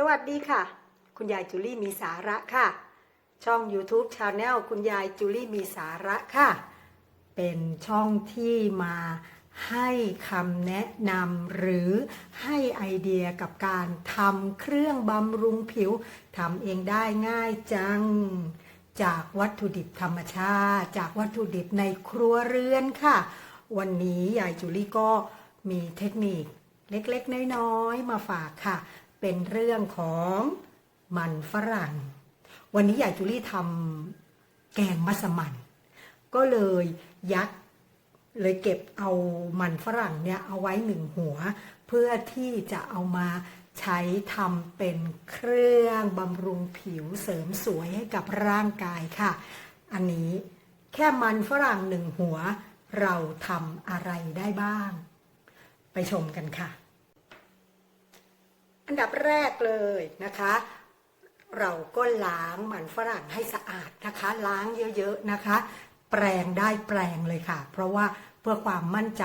สวัสดีค่ะ คุณยายจูลี่มีสาระค่ะ ช่อง YouTube Channel คุณยายจูลี่มีสาระค่ะ เป็นช่องที่มาให้คำแนะนำหรือให้ไอเดียกับการทำเครื่องบำรุงผิวทำเองได้ง่ายจัง จากวัตถุดิบธรรมชาติ จากวัตถุดิบในครัวเรือนค่ะ วันนี้ยายจูลี่ก็มีเทคนิคเล็กๆ น้อยๆ มาฝากค่ะ เป็นเรื่องของมันฝรั่ง วันนี้ยายจูลี่ทำแกงมัสมั่นก็เลยยัดเลยเก็บเอามันฝรั่งเนี่ยเอาไว้หนึ่งหัว เพื่อที่จะเอามาใช้ทำเป็นเครื่องบำรุงผิวเสริมสวยให้กับร่างกายค่ะ อันนี้แค่มันฝรั่งหนึ่งหัว เราทำอะไรได้บ้าง ไปชมกันค่ะ อันดับแรกเลยนะคะ เราก็ล้างมันฝรั่งให้สะอาดนะคะ ล้างเยอะๆนะคะ แปรงได้แปรงเลยค่ะ เพราะว่าเพื่อความมั่นใจ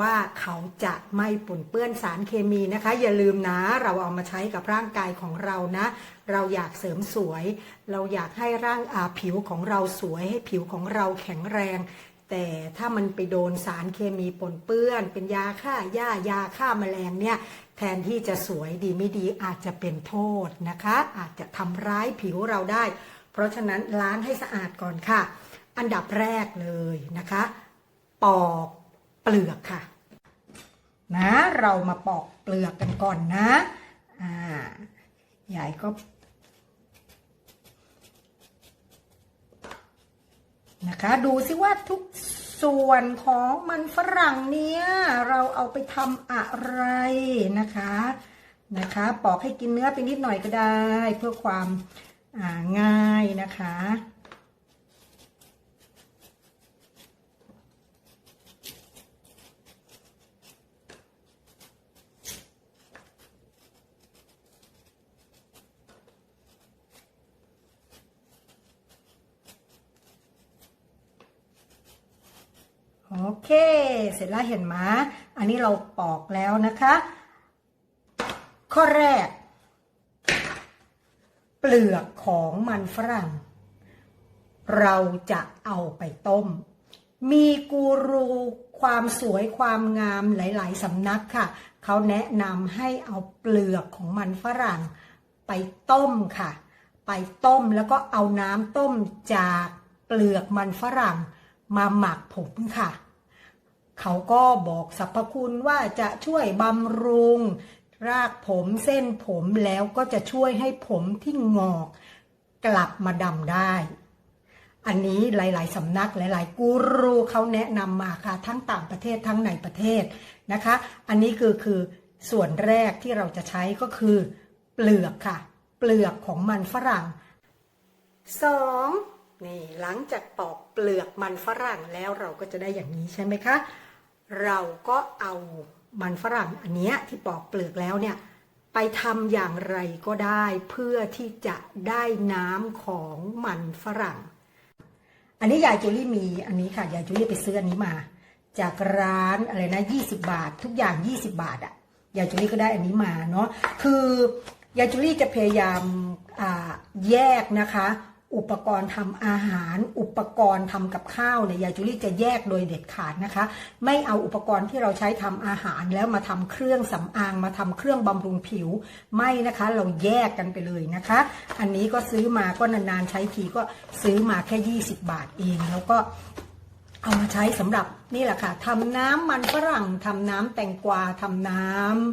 ว่าเขาจะไม่ปนเปื้อนสารเคมีนะคะ อย่าลืมนะ เราเอามาใช้กับร่างกายของเรานะ เราอยากเสริมสวย เราอยากให้ร่างอาผิวของเราสวยให้ผิวของเราแข็งแรง แต่ถ้ามันไปโดนสารเคมีปนเปื้อน เป็นยาฆ่าหญ้ายาฆ่าแมลงเนี่ย แทนที่จะสวยดีไม่ดีอาจจะเป็นโทษนะคะ อาจจะทำร้ายผิวเราได้ เพราะฉะนั้นล้างให้สะอาดก่อนค่ะ อันดับแรกเลยนะคะ ปอกเปลือกค่ะ นะเรามาปอกเปลือกกันก่อนนะอ่ายายก็นะคะดูสิว่าทุก ส่วนของมันฝรั่งเนี้ยเราเอาไปทำอะไรนะคะนะคะ ปอกให้กินเนื้อไปนิดหน่อยก็ได้ เพื่อความง่ายนะคะ โอเค เสร็จแล้วเห็นไหมอันนี้เราปอกแล้วนะคะ ข้อแรก เปลือกของมันฝรั่ง เราจะเอาไปต้ม มีกูรูความสวยความงามหลาย ๆ สำนักค่ะ เขาแนะนำให้เอาเปลือกของมันฝรั่ง ไปต้มค่ะ ไปต้มแล้วก็เอาน้ำต้มจากเปลือกมันฝรั่ง มาหมักผมค่ะ เขาก็บอกสรรพคุณว่าจะช่วยบำรุง รากผมเส้นผมแล้วก็จะช่วยให้ผมที่งอก กลับมาดำได้ อันนี้หลาย ๆสำนักหลาย ๆ กูรูเขาแนะนำมาค่ะ ทั้งต่างประเทศทั้งในประเทศนะคะ อันนี้คือคือส่วนแรกที่เราจะใช้ก็คือ เปลือกค่ะ เปลือกของมันฝรั่งสอง นี่หลังจากปอกเปลือกมันฝรั่งแล้วเราก็จะได้อย่างนี้ใช่ไหมคะ เราก็เอามันฝรั่งอันเนี้ยที่ปอกเปลือกแล้วเนี่ยไปทำอย่างไรก็ได้เพื่อที่จะได้น้ำของมันฝรั่ง อันนี้ยายจูลี่มีอันนี้ค่ะยายจูลี่ไปซื้ออันนี้มา จากร้านอะไรนะ20 บาท ทุกอย่าง 20 บาทอะยายจูลี่ก็ได้อันนี้มาเนาะคือยายจูลี่จะพยายามแยกนะคะ อุปกรณ์ทำอาหาร อุปกรณ์ทำกับข้าวเนี่ยยายจูลี่จะแยกโดยเด็ดขาดนะคะ ไม่เอาอุปกรณ์ที่เราใช้ทำอาหารแล้วมาทำเครื่องสำอางมาทำเครื่องบำรุงผิว ไม่นะคะเราแยกกันไปเลยนะคะ อันนี้ก็ซื้อมาก็นานๆใช้ทีก็ซื้อมาแค่ 20 บาทเอง แล้วก็เอามาใช้สำหรับนี่แหละค่ะทำน้ำมันฝรั่งทำน้ำแตงกวาทำน้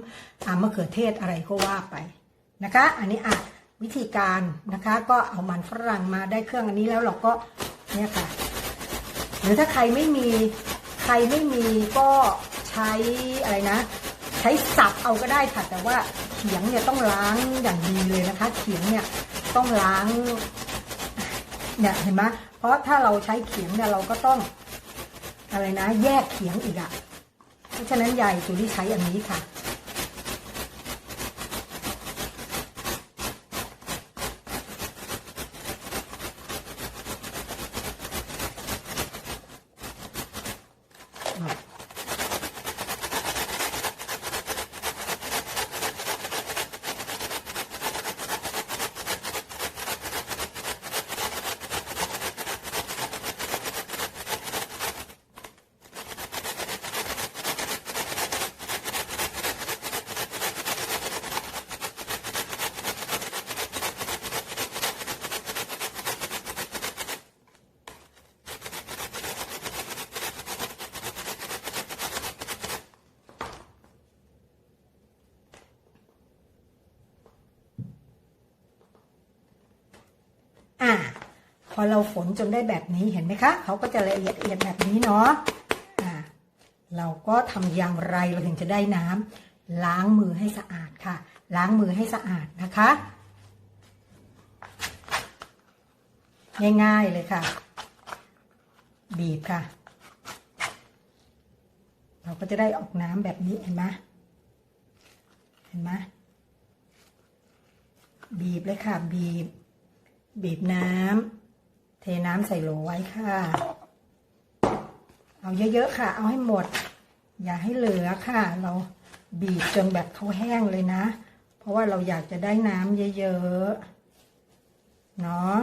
ำมะเขือเทศอะไรก็ว่าไปนะคะ อันนี้อะ วิธีการนะคะ ก็เอามันฝรั่งมาได้เครื่องอันนี้แล้วเราก็เนี่ยค่ะ หรือถ้าใครไม่มีใครไม่มีก็ใช้อะไรนะ ใช้สับเอาก็ได้ค่ะ แต่ว่าเขียงเนี่ยต้องล้างอย่างดีเลยนะคะ เขียงเนี่ยต้องล้างเนี่ยเห็นไหมเพราะถ้าเราใช้เขียงเนี่ยเราก็ต้องอะไรนะ แยกเขียงอีกอะ่ะเพราะฉะนั้นยายจูลี่ใช้อันนี้ค่ะ น พ อเราฝนจนได้แบบนี้เห็นไหมคะเขาก็จะละเอียดเอียดแบบนี้เนาะอ่าเราก็ทำอย่างไรเราถึงจะได้น้ำล้างมือให้สะอาดค่ะ ล้างมือให้สะอาดนะคะ ง่ายๆเลยค่ะ บีบค่ะ เราก็จะได้ออกน้ำแบบนี้เห็นไหมเห็นไหมบีบเลยค่ะ บีบ บีบน้ำ น้ำใส่โหลไว้ค่ะ เอาเยอะๆค่ะ เอาให้หมด อย่าให้เหลือค่ะ เราบีบจนแบบเขาแห้งเลยนะ เพราะว่าเราอยากจะได้น้ำเยอะๆ เนาะ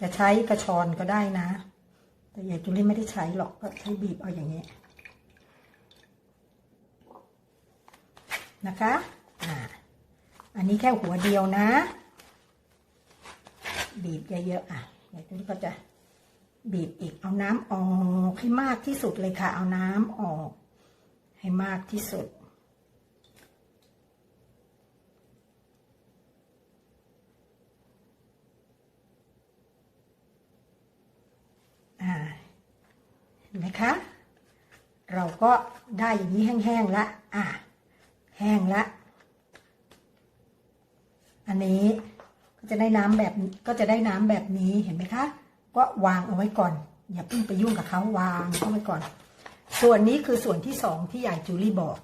จะใช้กระชอนก็ได้นะ แต่ยายจุลี่ไม่ได้ใช้หรอกก็ใช้บีบเอาอย่างนี้นะคะ อ่า อันนี้แค่หัวเดียวนะ บีบเยอะๆอะยายจุลี่ก็จะบีบอีกเอาน้ำออกให้มากที่สุดเลยค่ะ เอาน้ำออก ให้มากที่สุด อ่าเห็นไหมคะ เราก็ได้อย่างนี้แห้งๆละอะ แห้งละ อันนี้ ก็จะได้น้ำแบบก็จะได้น้ำแบบนี้เห็นไหมคะก็วางเอาไว้ก่อน อย่าเพิ่งไปยุ่งกับเขาวางเอาไว้ก่อน ส่วนนี้คือส่วนที่สองที่ยายจูลี่บอก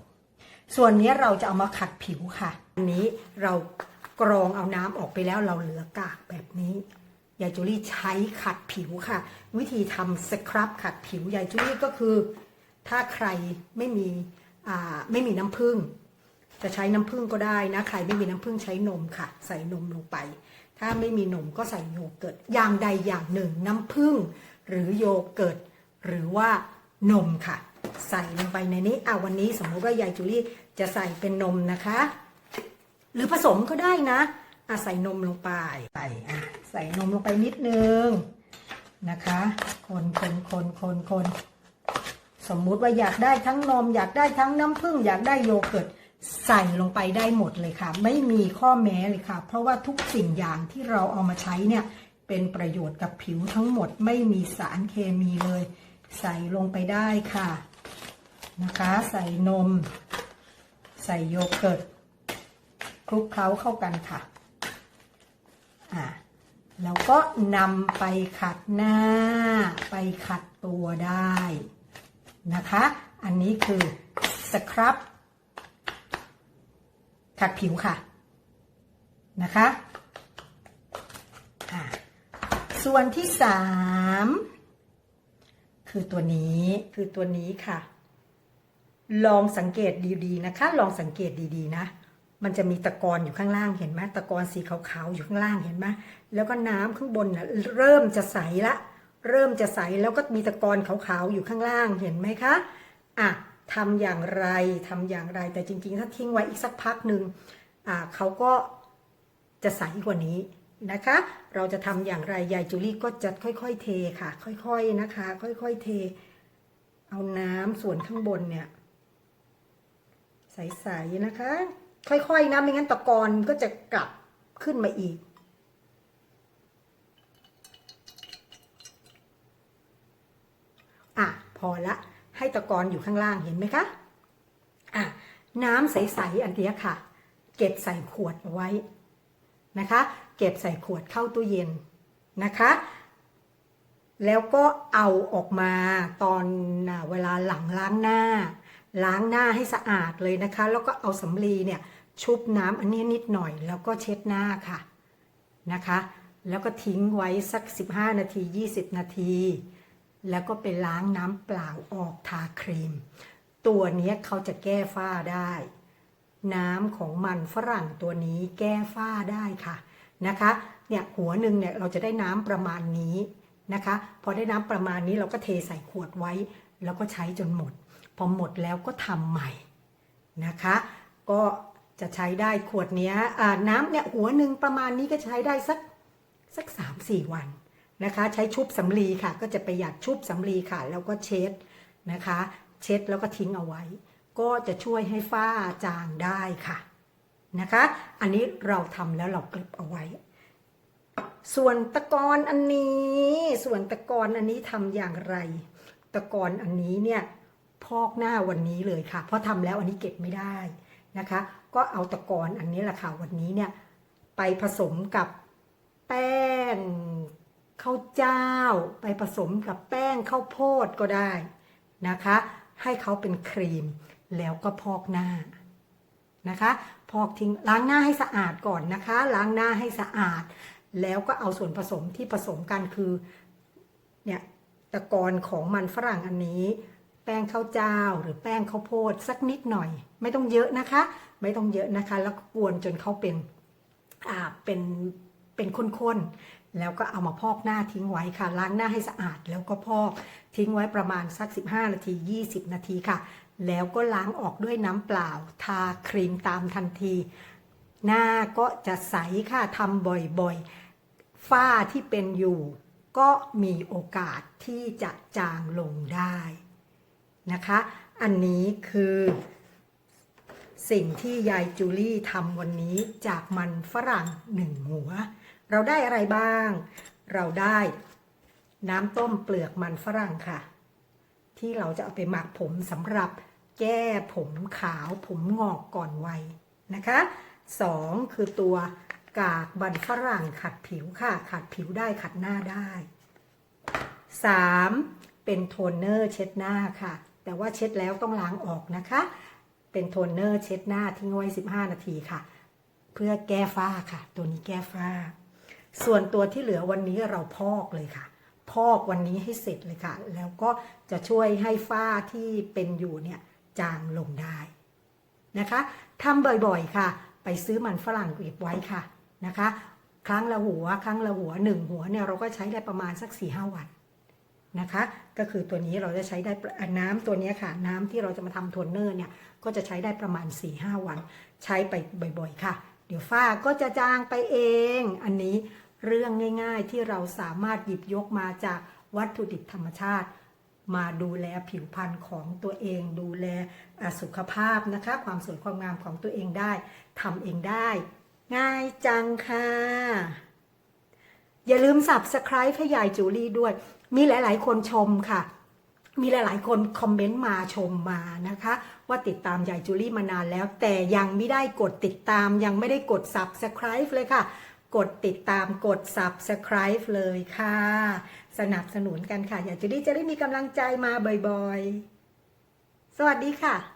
ส่วนนี้เราจะเอามาขัดผิวค่ะ อันนี้เรากรองเอาน้ำออกไปแล้วเราเหลือกากแบบนี้ยายจูลี่ใช้ขัดผิวค่ะ วิธีทำสครับขัดผิวยายจูลี่ก็คือ ถ้าใครไม่มีไม่มีน้ำผึ้ง จะใช้น้ำผึ้งก็ได้นะ ใครไม่มีน้ำผึ้งใช้นมค่ะ ใส่นมลงไป ถ้าไม่มีนมก็ใส่โยเกิร์ตอย่างใดอย่างหนึ่ง น้ำผึ้งหรือโยเกิร์ตหรือว่านมค่ะ ใส่ลงไปในนี้อ่าวันนี้สมมุติว่ายายจูลี่จะใส่เป็นนมนะคะ หรือผสมก็ได้นะอะใส่นมลงไปไปอะใส่นมลงไปนิดนึงนะคะ คนคนคนคนคนสมมุติว่าอยากได้ทั้งนม อยากได้ทั้งน้ำผึ้งอยากได้โยเกิร์ต ใส่ลงไปได้หมดเลยค่ะ ไม่มีข้อแม้เลยค่ะ เพราะว่าทุกสิ่งอย่างที่เราเอามาใช้เนี่ยเป็นประโยชน์กับผิวทั้งหมดไม่มีสารเคมีเลย ใส่ลงไปได้ค่ะนะคะ ใส่นม ใส่โยเกิร์ตคลุกเคล้าเข้ากันค่ะอ่าแล้วก็นำไปขัดหน้า ไปขัดตัวได้นะคะ อันนี้คือสครับ ขัดผิวค่ะนะคะส่วนที่สามคือตัวนี้คือตัวนี้ค่ะ ลองสังเกตดีๆนะคะ ลองสังเกตดีๆนะ มันจะมีตะกอนอยู่ข้างล่างเห็นไหมตะกอนสีขาวๆอยู่ข้างล่างเห็นไหมแล้วก็น้ำข้างบนนะเริ่มจะใสละ เริ่มจะใสแล้วก็มีตะกอนขาวๆอยู่ข้างล่างเห็นไหมคะอะ ทำอย่างไรทำอย่างไร แต่จริง ๆ ถ้าทิ้งไว้อีกสักพักหนึ่งเขาก็จะใสกว่านี้นะคะ เราจะทำอย่างไรยายจูลี่ก็จะค่อยๆ เทค่ะ ค่อยๆนะคะ ค่อยๆเท เอาน้ำส่วนข้างบนเนี่ยใสๆนะคะ ค่อยๆนะไม่งั้นตะกอนก็จะกลับขึ้นมาอีกอะพอละ ให้ตะกอนอยู่ข้างล่างเห็นไหมคะอะน้ำใสๆอันเนี้ยค่ะ เก็บใส่ขวดเอาไว้นะคะ เก็บใส่ขวดเข้าตู้เย็นนะคะ แล้วก็เอาออกมาตอนเวลาหลังล้างหน้า ล้างหน้าให้สะอาดเลยนะคะ แล้วก็เอาสำลีเนี่ยชุบน้ำอันนี้นิดหน่อย แล้วก็เช็ดหน้าค่ะนะคะ แล้วก็ทิ้งไว้สัก 15 นาที 20 นาที แล้วก็ไปล้างน้ำเปล่าออกทาครีม ตัวนี้เขาจะแก้ฝ้าได้ น้ำของมันฝรั่งตัวนี้แก้ฝ้าได้ค่ะนะคะเนี่ยหัวหนึ่งเนี่ยเราจะได้น้ำประมาณนี้นะคะ พอได้น้ำประมาณนี้เราก็เทใส่ขวดไว้ แล้วก็ใช้จนหมด พอหมดแล้วก็ทำใหม่นะคะ ก็จะใช้ได้ขวดเนี้ยน้ำเนี่ยหัวหนึ่งประมาณนี้ก็ใช้ได้สักสักสามสี่วัน นะคะ ใช้ชุบสำลีค่ะ ก็จะประหยัดชุบสำลีค่ะ แล้วก็เช็ดนะคะ เช็ดแล้วก็ทิ้งเอาไว้ ก็จะช่วยให้ฝ้าจางได้ค่ะนะคะ อันนี้เราทำแล้วเราเก็บเอาไว้ ส่วนตะกอนอันนี้ ส่วนตะกอนอันนี้ทำอย่างไร ตะกอนอันนี้เนี่ยพอกหน้าวันนี้เลยค่ะ เพราะทำแล้วอันนี้เก็บไม่ได้นะคะ ก็เอาตะกอนอันนี้แหละค่ะวันนี้เนี่ยไปผสมกับแป้ง ข้าวเจ้า ไปผสมกับแป้งข้าวโพดก็ได้นะคะ ให้เขาเป็นครีมแล้วก็พอกหน้านะคะพอกทิ้งล้างหน้าให้สะอาดก่อนนะคะ ล้างหน้าให้สะอาด แล้วก็เอาส่วนผสมที่ผสมกันคือเนี่ยตะกอนของมันฝรั่งอันนี้ แป้งข้าวเจ้าหรือแป้งข้าวโพดสักนิดหน่อย ไม่ต้องเยอะนะคะ ไม่ต้องเยอะนะคะ แล้วกวนจนเขาเป็นอ่าเป็นเป็นข้นๆ แล้วก็เอามาพอกหน้าทิ้งไว้ค่ะ ล้างหน้าให้สะอาด แล้วก็พอกทิ้งไว้ประมาณสัก 15 นาที 20 นาทีค่ะ แล้วก็ล้างออกด้วยน้ำเปล่า ทาครีมตามทันที หน้าก็จะใสค่ะทำบ่อยๆ ฝ้าที่เป็นอยู่ก็มีโอกาสที่จะจางลงได้นะคะ อันนี้คือ สิ่งที่ยายจูลี่ทำวันนี้จากมันฝรั่งหนึ่งหัว เราได้อะไรบ้าง เราได้น้ำต้มเปลือกมันฝรั่งค่ะ ที่เราจะเอาไปหมักผมสำหรับแก้ผมขาวผมงอกก่อนวัยนะคะสองคือตัวกากบันฝรั่งขัดผิวค่ะ ขัดผิวได้ขัดหน้าได้สามเป็นโทนเนอร์เช็ดหน้าค่ะ แต่ว่าเช็ดแล้วต้องล้างออกนะคะ เป็นโทนเนอร์เช็ดหน้าทิ้งไว้ 15 นาทีค่ะ เพื่อแก้ฝ้าค่ะ ตัวนี้แก้ฝ้า ส่วนตัวที่เหลือวันนี้เราพอกเลยค่ะ พอกวันนี้ให้เสร็จเลยค่ะ แล้วก็จะช่วยให้ฝ้าที่เป็นอยู่เนี่ยจางลงได้นะคะทำบ่อยๆค่ะ ไปซื้อมันฝรั่งเก็บไว้ค่ะนะคะ ครั้งละหัว ครั้งละหัวหนึ่งหัวเนี่ยเราก็ใช้ได้ประมาณสัก4ี่ห้าวัน นะคะ ก็คือตัวนี้เราจะใช้ได้น้ำตัวนี้ค่ะ น้ำที่เราจะมาทำโทนเนอร์เนี่ยก็จะใช้ได้ประมาณ4ี่ห้าวัน ใช้ไปบ่อยๆ ค่ะ เดี๋ยวฝ้าก็จะจางไปเอง อันนี้เรื่องง่ายๆที่เราสามารถหยิบยกมาจากวัตถุดิบธรรมชาติ มาดูแลผิวพรรณของตัวเอง ดูแลสุขภาพนะคะ ความสวยความงามของตัวเองได้ทำเองได้ ง่ายจังค่ะ อย่าลืม subscribe ให้ยายจูลี่ด้วย มีหลาย ๆ คนชมค่ะ มีหลาย ๆ คนคอมเมนต์มาชมมานะคะ ว่าติดตามยายจูลี่มานานแล้ว แต่ยังไม่ได้กดติดตาม ยังไม่ได้กด subscribe เลยค่ะ กดติดตามกด subscribe เลยค่ะ สนับสนุนกันค่ะยายจูลี่จะได้มีกำลังใจมาบ่อย ๆ สวัสดีค่ะ